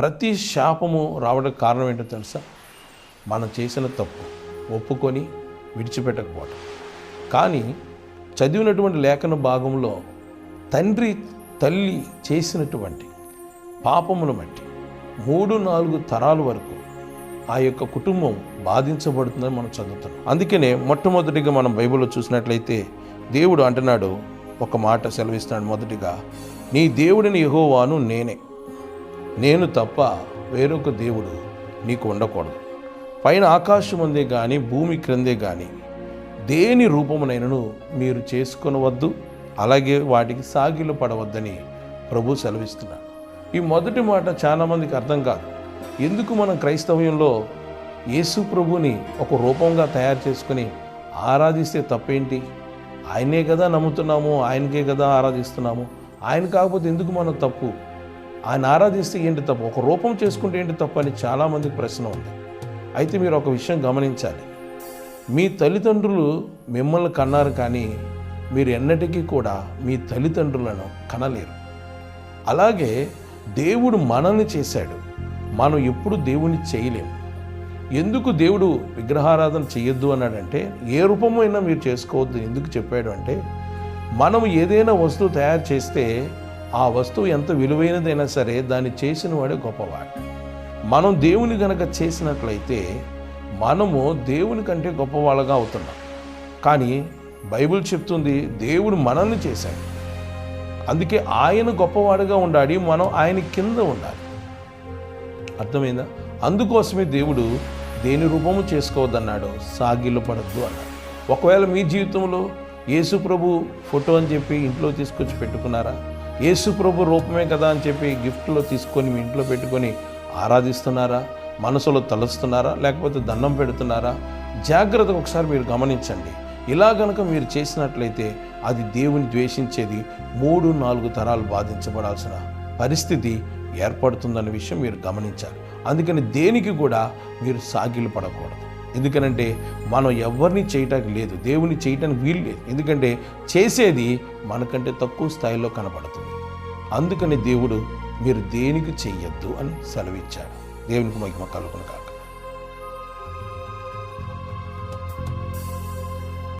ప్రతి శాపము రావడానికి కారణం ఏంటో తెలుసా? మనం చేసిన తప్పు ఒప్పుకొని విడిచిపెట్టకపోవడం కానీ చదివినటువంటి లేఖన భాగంలో తండ్రి తల్లి చేసినటువంటి పాపమును బట్టి మూడు నాలుగు తరాల వరకు ఆ యొక్క కుటుంబం బాధించబడుతుందని మనం చదువుతున్నాం అందుకనే మొట్టమొదటిగా మనం బైబిల్లో చూసినట్లయితే దేవుడు అంటున్నాడు ఒక మాట సెలవిస్తున్నాడు మొదటిగా నీ దేవుడిని యహోవాను నేనే. నేను తప్ప వేరొక దేవుడు నీకు ఉండకూడదు. పైన ఆకాశం ఉందే కానీ భూమి క్రిందే కానీ దేని రూపమునైనను మీరు చేసుకొనవద్దు అలాగే వాటికి సాగిలు పడవద్దని ప్రభు సెలవిస్తున్నాడు. ఈ మొదటి మాట చాలామందికి అర్థం కాదు. ఎందుకు మనం క్రైస్తవ్యంలో యేసు ప్రభుని ఒక రూపంగా తయారు చేసుకుని ఆరాధిస్తే తప్పేంటి? ఆయనే కదా నమ్ముతున్నాము ఆయనకే కదా ఆరాధిస్తున్నాము. ఆయన కాకపోతే ఎందుకు మనం తప్పు? ఆయన ఆరాధిస్తే ఏంటి తప్పు? ఒక రూపం చేసుకుంటే ఏంటి తప్పు అని చాలామందికి ప్రశ్న ఉంది. అయితే మీరు ఒక విషయం గమనించాలి. మీ తల్లిదండ్రులు మిమ్మల్ని కన్నారు కానీ మీరు ఎన్నటికీ కూడా మీ తల్లిదండ్రులను కనలేరు. అలాగే దేవుడు మనల్ని చేశాడు. మనం ఎప్పుడు దేవుని చేయలేము. ఎందుకు దేవుడు విగ్రహారాధన చేయొద్దు అన్నాడంటే ఏ రూపమైనా మీరు చేసుకోవద్దు. ఎందుకు చెప్పాడు అంటే మనం ఏదైనా వస్తువు తయారు చేస్తే ఆ వస్తువు ఎంత విలువైనదైనా సరే దాన్ని చేసిన వాడే గొప్పవాడు. మనం దేవుని గనక చేసినట్లయితే మనము దేవుని కంటే గొప్పవాళ్ళగా అవుతున్నాం. కానీ బైబిల్ చెప్తుంది దేవుడు మనల్ని చేశాడు. అందుకే ఆయన గొప్పవాడుగా ఉండాలి మనం ఆయన కింద ఉండాలి. అర్థమైందా? అందుకోసమే దేవుడు దేని రూపము చేసుకోవద్దన్నాడు సాగిలు పడద్దు అన్నాడు. ఒకవేళ మీ జీవితంలో యేసు ప్రభు ఫోటో అని చెప్పి ఇంట్లో తీసుకొచ్చి పెట్టుకున్నారా? యేసు ప్రభు రూపమే కదా అని చెప్పి గిఫ్ట్లో తీసుకొని మీ ఇంట్లో పెట్టుకొని ఆరాధిస్తున్నారా? మనసులో తలుస్తున్నారా? లేకపోతే దండం పెడుతున్నారా? జాగ్రత్తగా ఒకసారి మీరు గమనించండి. ఇలా గనక మీరు చేసినట్లయితే అది దేవుని ద్వేషించేది మూడు నాలుగు తరాలు బాధించబడాల్సిన పరిస్థితి ఏర్పడుతుందన్న విషయం మీరు గమనించాలి. అందుకని దేనికి కూడా మీరు సాగిలు పడకూడదు. ఎందుకనంటే మనం ఎవరిని చేయటానికి లేదు. దేవుని చేయటానికి వీలు లేదు. ఎందుకంటే చేసేది మనకంటే తక్కువ స్థాయిలో కనబడుతుంది. అందుకని దేవుడు మీరు దేనికి చెయ్యొద్దు అని సెలవిచ్చాడు. దేవునికి మహిమ కలుగును కాక